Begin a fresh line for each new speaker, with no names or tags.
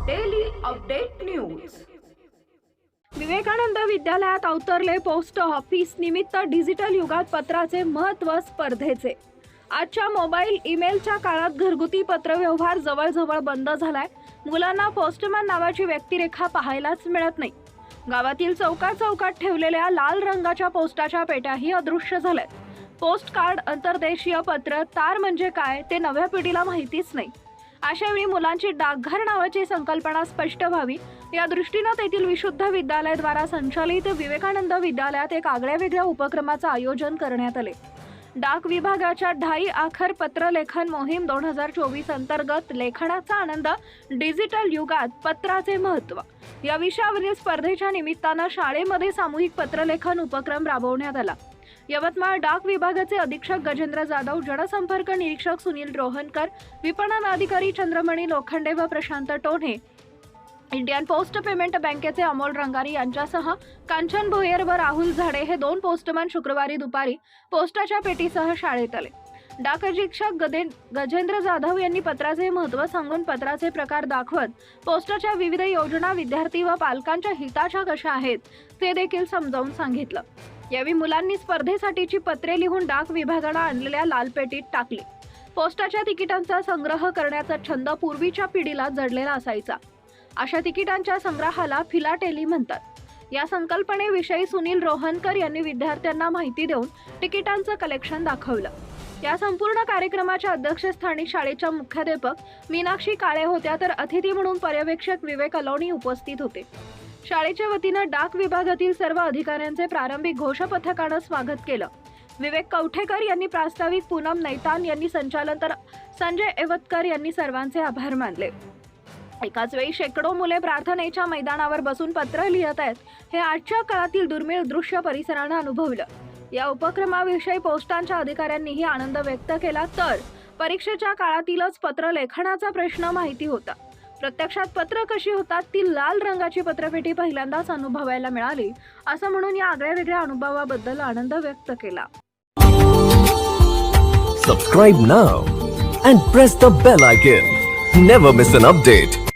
Update news
Vivekanand विद्यालयात अवतरले post office निमित्त डिजिटल युगात पत्राचे महत्त्व स्पर्धेचे. आजच्या मोबाईल ईमेलच्या काळात घरगुती पत्रव्यवहार जवळजवळ बंद झालाय. मुलांना पोस्टमॅन नावाची व्यक्तिरेखा पाहायलाच मिळत नाही. गावातील चौकात चौकात ठेवलेल्या लाल रंगाच्या पोस्टाच्या पेट्याही अदृश्य झाल्यात. पोस्ट कार्ड अंतर्देशीय पत्र तार म्हणजे काय ते नव्या पिढीला माहितीच नाही. अशावेळी मुलांची डाकघर नावाची संकल्पना स्पष्ट व्हावी. या दृष्टीनं तेथील विशुद्ध विद्यालयाद्वारा संचालित विवेकानंद विद्यालयात एक आगळ्या वेगळ्या उपक्रमाचं आयोजन करण्यात आले. डाक विभागाच्या ढाई आखर पत्रलेखन मोहीम दोन हजार चोवीस अंतर्गत लेखनाचा आनंद डिजिटल युगात पत्राचे महत्त्व. या विषयावरील स्पर्धेच्या निमित्तानं शाळेमध्ये सामूहिक पत्रलेखन उपक्रम राबवण्यात आला. यवतमाळ डाक विभागाचे अधीक्षक गजेंद्र जाधव जनसंपर्क निरीक्षक सुनील रोहनकर विपणन अधिकारी चंद्रमणी लोखंडे व Prashant Tone. Indian post payment बँकेचे अमोल रंगारी यांच्यासह कांचन भोयर व राहुल झाडे हे दोन पोस्टमॅन शुक्रवारी दुपारी पोस्टाच्या पेटीसह शाळेत आले. डाक अधीक्षक गदे गजेंद्र जाधव यांनी पत्राचे महत्त्व सांगून पत्राचे प्रकार दाखवत पोस्टाच्या विविध योजना विद्यार्थी व पालकांच्या हिताच्या कशा आहेत ते देखील समजावून सांगितलं. यावेळी मुलांनी स्पर्धेसाठीची पत्रे लिहून डाक विभागानं आणलेल्या लालपेटीत टाकली. पोस्टाच्या तिकिटांचा संग्रह करण्याचा छंद पूर्वीच्या पिढीला जडलेला असायचा. अशा तिकिटांच्या संग्रहाला फिलाटेली म्हणतात. या संकल्पनेविषयी सुनील रोहनकर यांनी विद्यार्थ्यांना माहिती देऊन तिकिटांचं कलेक्शन दाखवलं. या संपूर्ण कार्यक्रमाच्या अध्यक्षस्थानी शाळेच्या मुख्याध्यापक मीनाक्षी काळे होत्या तर अतिथी म्हणून पर्यवेक्षक विवेक अलोणी उपस्थित होते. शाळेच्या वतीनं डाक विभागातील सर्व अधिकाऱ्यांचे प्रारंभिक घोषपथकानं स्वागत केलं. विवेक कवठेकर यांनी प्रास्ताविक पूनम नैतान यांनी संचालन तर संजय एवतकर यांनी सर्वांचे आभार मानले. एकाच वेळी शेकडो मुले प्रार्थनेच्या मैदानावर बसून पत्र लिहित आहेत हे आजच्या काळातील दुर्मिळ दृश्य परिसरानं अनुभवलं. या उपक्रमाविषयी पोस्टांच्या अधिकाऱ्यांनीही आनंद व्यक्त केला तर परीक्षेच्या काळातीलच पत्र लेखनाचा प्रश्न माहिती होता. प्रत्यक्षात पत्र कशी होतात ती लाल रंगाची पत्रपेटी पहिल्यांदाच अनुभवायला मिळाली असं म्हणून या आगळ्या वेगळ्या अनुभवाबद्दल आनंद व्यक्त केला.
Subscribe now and press the bell icon never miss an update